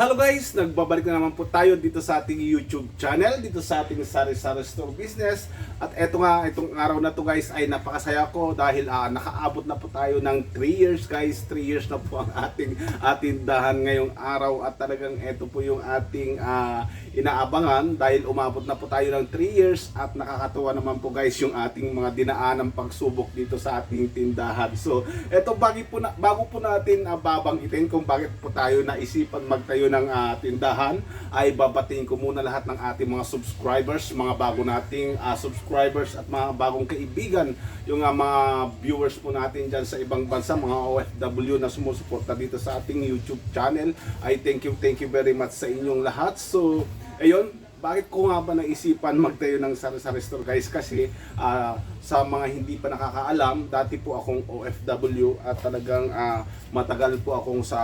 Hello guys, nagbabalik na naman po tayo dito sa ating YouTube channel, dito sa ating Sari Sari Store Business. At eto nga, itong araw na to guys ay napakasaya ko dahil ah, nakaabot na po tayo ng 3 years guys. 3 years na po ang ating atindahan ngayong araw at talagang eto po yung ating ah, inaabangan dahil umabot na po tayo ng 3 years at nakakatuwa naman po guys yung ating mga dinaanang pagsubok dito sa ating tindahan. So, eto bago po, na, bago po natin uh, babanggitin kung bakit po tayo naisipan magtayo ng ah, tindahan, ay babatiin ko muna lahat ng ating mga subscribers, mga bago nating ah, subscribers at mga bagong kaibigan, yung ah, mga viewers po natin dyan sa ibang bansa, mga OFW na sumusuporta dito sa ating YouTube channel. Ay thank you, thank you very much sa inyong lahat. So, ayun, bakit ko nga ba naisipan magtayo ng sari-sari store guys? Kasi ah, sa mga hindi pa nakakaalam, dati po akong OFW at talagang ah, matagal po akong sa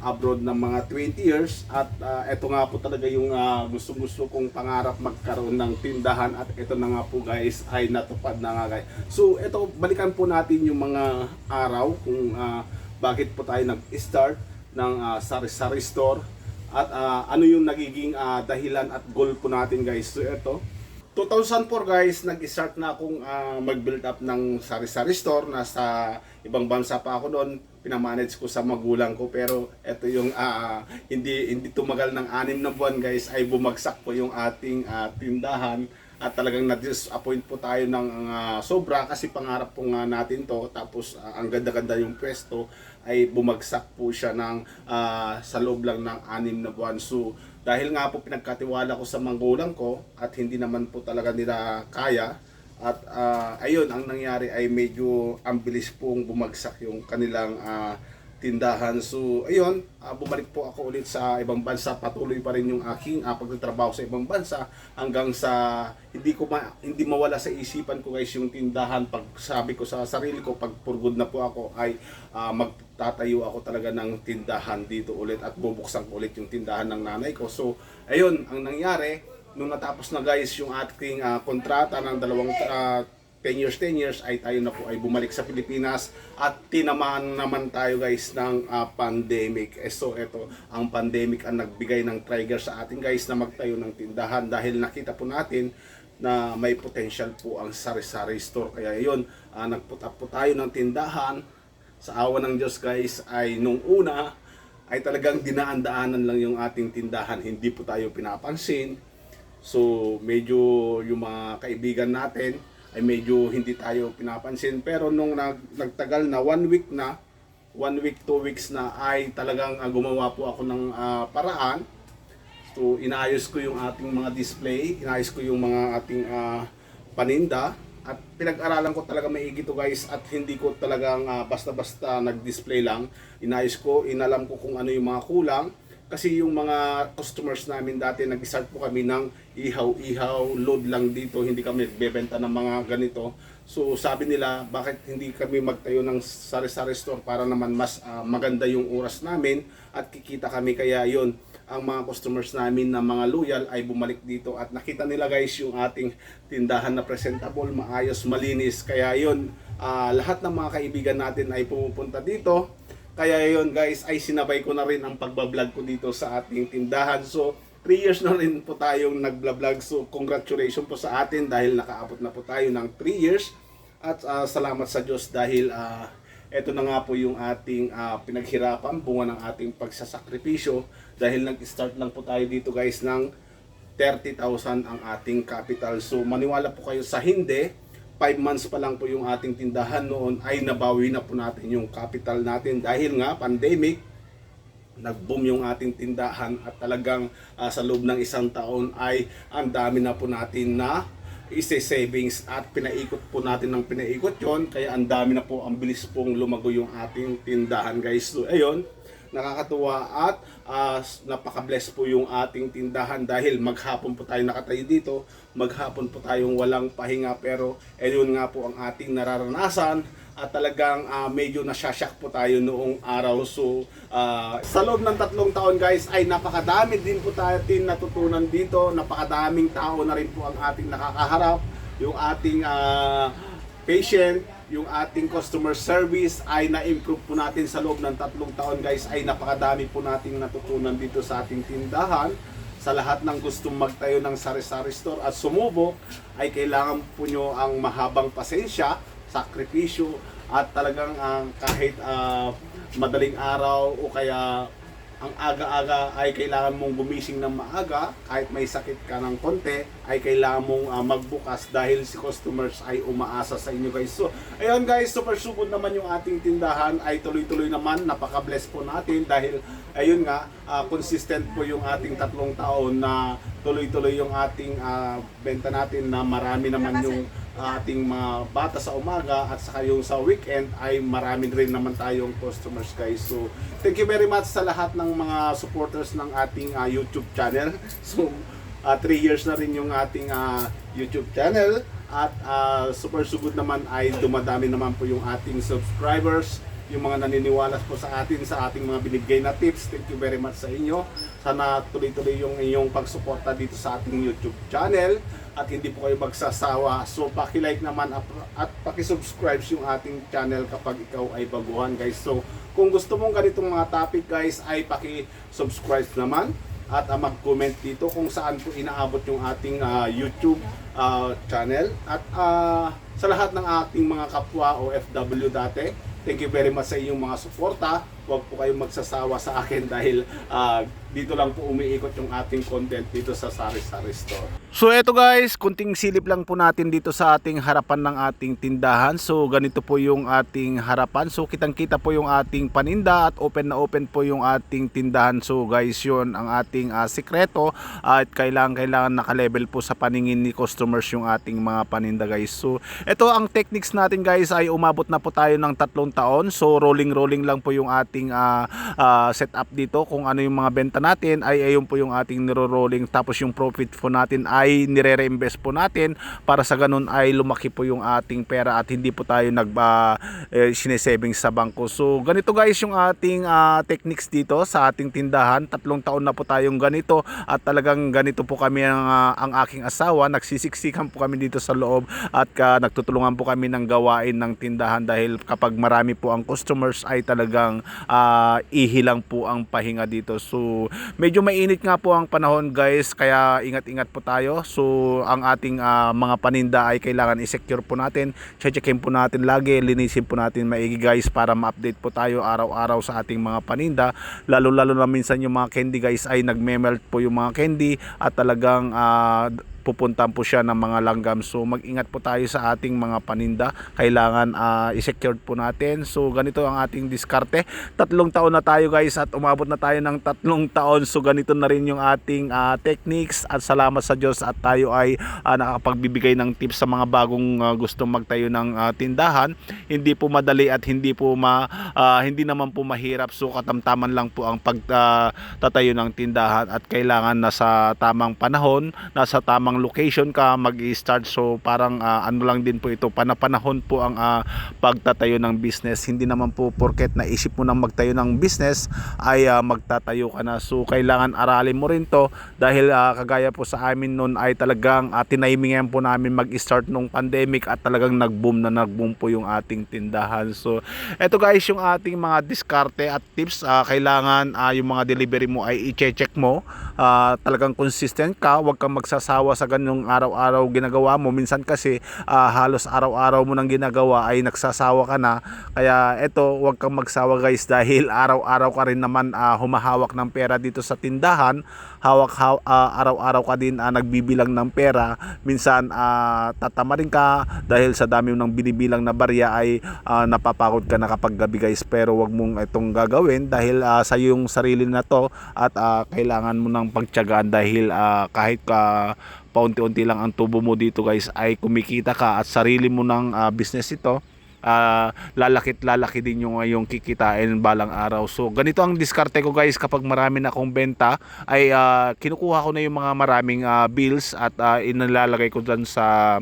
abroad ng mga 20 years at ah, eto nga po talaga yung ah, gusto-gusto kong pangarap magkaroon ng tindahan at ito na nga po guys ay natupad na nga guys. So ito balikan po natin yung mga araw kung ah, bakit po tayo nag-start ng ah, sari-sari store at ah, ano yung nagiging ah, dahilan at goal po natin guys. So ito 2004 guys, nag-start na akong ah, mag-build up ng sari-sari store. Nasa ibang bansa pa ako noon. Pinamanage ko sa magulang ko. Pero ito yung ah, hindi, hindi tumagal ng anim na buwan guys ay bumagsak po yung ating ah, tindahan. At talagang na-disappoint po tayo ng ah, sobra kasi pangarap po nga natin to. Tapos ah, ang ganda-ganda yung pwesto ay bumagsak po siya ng ah, sa loob lang ng anim na buwan. So dahil nga po pinagkatiwala ko sa manggulang ko at hindi naman po talaga nila kaya at ah, ayun ang nangyari ay medyo ang bilis pong bumagsak yung kanilang ah, tindahan. So ayun ah, bumalik po ako ulit sa ibang bansa. Patuloy pa rin yung aking ah, pagtatrabaho sa ibang bansa hanggang sa hindi ko ma, hindi mawala sa isipan ko guys yung tindahan. Pag sabi ko sa sarili ko pag purgod na po ako ay ah, magtatayo ako talaga ng tindahan dito ulit at bubuksan ko ulit yung tindahan ng nanay ko. So ayun ang nangyari nung natapos na guys yung ating ah, kontrata ng dalawang ah, 10 years 10 years ay tayo na po ay bumalik sa Pilipinas at tinamaan naman tayo guys ng ah, pandemic. Eh, so ito ang pandemic ang nagbigay ng trigger sa atin guys na magtayo ng tindahan dahil nakita po natin na may potential po ang sari-sari store. Kaya yun ah, nagput up po tayo ng tindahan sa awa ng Diyos guys ay nung una ay talagang dinaan-daanan lang yung ating tindahan. Hindi po tayo pinapansin. So, medyo yung mga kaibigan natin ay medyo hindi tayo pinapansin. Pero nung nag, nagtagal na one week na, one week, two weeks na ay talagang ah, gumawa po ako ng ah, paraan. So, inaayos ko yung ating mga display, inaayos ko yung mga ating ah, paninda. At pinag-aralan ko talaga maigi to guys at hindi ko talagang ah, basta-basta nag-display lang. Inayos ko, inalam ko kung ano yung mga kulang kasi yung mga customers namin dati nag-start po kami ng ihaw-ihaw, load lang dito, hindi kami nagbebenta ng mga ganito. So sabi nila, bakit hindi kami magtayo ng sari-sari store para naman mas ah, maganda yung oras namin at kikita kami kaya yon ang mga customers namin na mga loyal ay bumalik dito at nakita nila guys yung ating tindahan na presentable, maayos, malinis. Kaya yon lahat ng mga kaibigan natin ay pumupunta dito kaya yun guys, ay sinabay ko na rin ang pagbablog ko dito sa ating tindahan. So, 3 years na rin po tayong nagblog So, congratulations po sa atin dahil nakaabot na po tayo ng 3 years. At ah, salamat sa Diyos dahil ah, eto na nga po yung ating ah, pinaghirapan, bunga ng ating pagsasakripisyo. Dahil nag-start lang po tayo dito guys ng 30,000 ang ating capital. So, maniwala po kayo sa hindi, 5 months pa lang po yung ating tindahan noon ay nabawi na po natin yung capital natin. Dahil nga pandemic nag-boom yung ating tindahan at talagang ah, sa loob ng isang taon ay ang dami na po natin na isi-savings at pinaikot po natin ng pinaikot yon kaya ang dami na po ang bilis pong lumago yung ating tindahan guys. So ayun nakakatuwa at ah, napaka-bless po yung ating tindahan dahil maghapon po tayo nakatayo dito, maghapon po tayong walang pahinga. Pero ayun nga po ang ating nararanasan at talagang ah, medyo nasyasyak po tayo noong araw. So ah, sa loob ng tatlong taon guys ay napakadami din po tayo natutunan dito, napakadaming tao na rin po ang ating nakakaharap, yung ating ah, patient, yung ating customer service ay na-improve po natin sa loob ng tatlong taon guys. Ay napakadami po nating natutunan dito sa ating tindahan. Sa lahat ng gustong magtayo ng sari-sari store at sumubok ay kailangan po nyo ang mahabang pasensya, sakripisyo at talagang ang kahit ah, madaling araw o kaya ang aga-aga ay kailangan mong gumising ng maaga. Kahit may sakit ka ng konti ay kailangan mong ah, magbukas dahil si customers ay umaasa sa inyo guys. So, ayun guys, super sugod naman yung ating tindahan. Ay tuloy-tuloy naman, napaka-bless po natin dahil ayun nga, ah, consistent po yung ating tatlong taon na tuloy-tuloy yung ating ah, benta natin na marami naman yung ating mga bata sa umaga at saka yung sa weekend ay marami rin naman tayong customers guys. So, thank you very much sa lahat ng mga supporters ng ating ah, YouTube channel. So, 3 years na rin yung ating ah, YouTube channel at ah, super sugod naman ay dumadami naman po yung ating subscribers yung mga naniniwala po sa atin sa ating mga binigay na tips. Thank you very much sa inyo. Sana tuloy-tuloy yung inyong pagsuporta dito sa ating YouTube channel at hindi po kayo magsasawa. So paki-like naman at, paki-subscribe yung ating channel kapag ikaw ay baguhan guys. So kung gusto mong ganitong mga topic guys ay paki-subscribe naman at uh, mag-comment dito kung saan po inaabot yung ating ah, YouTube ah, channel at ah, sa lahat ng ating mga kapwa o FW dati Thank you very much sa inyong mga suporta. Huwag po kayong magsasawa sa akin dahil ah, dito lang po umiikot yung ating content dito sa Sari Sari Store. So eto guys, kunting silip lang po natin dito sa ating harapan ng ating tindahan. So ganito po yung ating harapan. So kitang-kita po yung ating paninda at open na open po yung ating tindahan. So guys, yun ang ating ah, sikreto at kailangan kailangan naka-level po sa paningin ni customers yung ating mga paninda guys. So ito ang techniques natin guys ay umabot na po tayo ng tatlong taon. So rolling rolling lang po yung ating ah, ah, setup dito kung ano yung mga benta natin ay ayun po yung ating niro-rolling tapos yung profit po natin ay nire-reinvest po natin para sa ganun ay lumaki po yung ating pera at hindi po tayo nag uh, eh, sinesavings sa bangko. So ganito guys yung ating ah, techniques dito sa ating tindahan. Tatlong taon na po tayong ganito at talagang ganito po kami ang, ah, ang aking asawa. Nagsisiksikan po kami dito sa loob at ka, nagtutulungan po kami ng gawain ng tindahan dahil kapag marami po ang customers ay talagang ah, ihilang po ang pahinga dito. So medyo mainit nga po ang panahon guys kaya ingat-ingat po tayo. So ang ating ah, mga paninda ay kailangan i-secure po natin. Checkin po natin lagi, linisin po natin maigi guys para ma-update po tayo araw-araw sa ating mga paninda. Lalo-lalo na minsan yung mga candy guys ay nagme-melt po yung mga candy at talagang ah, pupuntan po siya ng mga langgam. So mag-ingat po tayo sa ating mga paninda. Kailangan ah, i-secure po natin. So ganito ang ating diskarte. Tatlong taon na tayo guys at umabot na tayo ng tatlong taon. So ganito na rin yung ating ah, techniques at salamat sa Diyos at tayo ay ah, nakapagbibigay ng tips sa mga bagong ah, gustong magtayo ng ah, tindahan. Hindi po madali at hindi po ma ah, hindi naman po mahirap. So katamtaman lang po ang pagtatayo ng tindahan at kailangan nasa tamang panahon, nasa tamang location ka mag-start. So parang ah, ano lang din po ito, panapanahon po ang ah, pagtatayo ng business. Hindi naman po porket naisip mo nang magtayo ng business ay ah, magtatayo ka na. So kailangan aralin mo rin to dahil ah, kagaya po sa amin noon ay talagang uh, tinimingan po namin mag-start nung pandemic at talagang nag-boom na nag-boom po yung ating tindahan. So eto guys yung ating mga diskarte at tips. Ah, kailangan ah, yung mga delivery mo ay i-check mo. Ah, talagang consistent ka, huwag kang magsasawa sa ganung araw-araw ginagawa mo. Minsan kasi ah, halos araw-araw mo nang ginagawa ay nagsasawa ka na. Kaya eto, huwag kang magsawa guys dahil araw-araw ka rin naman ah, humahawak ng pera dito sa tindahan. Hawak haw- ah, araw-araw ka din ah, nagbibilang ng pera. Minsan ah, tatama rin ka dahil sa dami ng binibilang na barya ay ah, napapagod ka na kapag gabi guys. Pero wag mong itong gagawin dahil ah, sa yung sarili na to at ah, kailangan mo ng pagtiyagaan dahil ah, kahit ka paunti-unti lang ang tubo mo dito guys. Ay kumikita ka at sarili mo ng ah, business ito. Ah lalakit lalaki din yung yung kikitain balang araw. So ganito ang diskarte ko guys. Kapag marami na akong benta ay ah, kinukuha ko na yung mga maraming ah, bills at ah, inalalagay ko dyan sa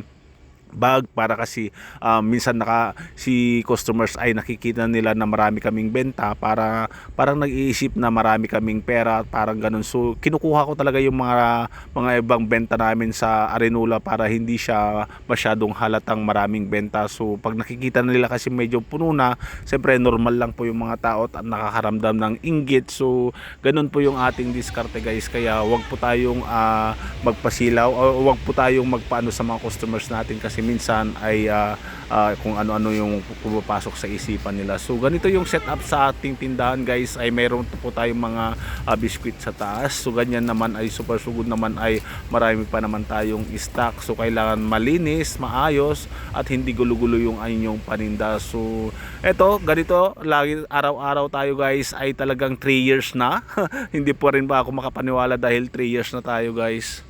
bag para kasi ah, minsan naka si customers ay nakikita nila na marami kaming benta para parang nag-iisip na marami kaming pera parang ganun. So kinukuha ko talaga yung mga mga ibang benta namin sa Arenula para hindi siya masyadong halatang maraming benta. So pag nakikita na nila kasi medyo puno na siyempre normal lang po yung mga tao at nakakaramdam ng inggit. So ganun po yung ating diskarte guys. Kaya wag po tayong ah, magpasilaw o wag po tayong magpaano sa mga customers natin kasi minsan ay ah, ah, kung ano-ano yung pumapasok sa isipan nila. So ganito yung setup sa ating tindahan guys ay mayroon po tayong mga ah, biscuit sa taas. So ganyan naman ay super sugod naman ay marami pa naman tayong stock. So kailangan malinis, maayos at hindi gulo-gulo yung inyong paninda. So eto ganito lagi araw-araw tayo guys ay talagang 3 years na. hindi po rin ba ako makapaniwala dahil 3 years na tayo guys.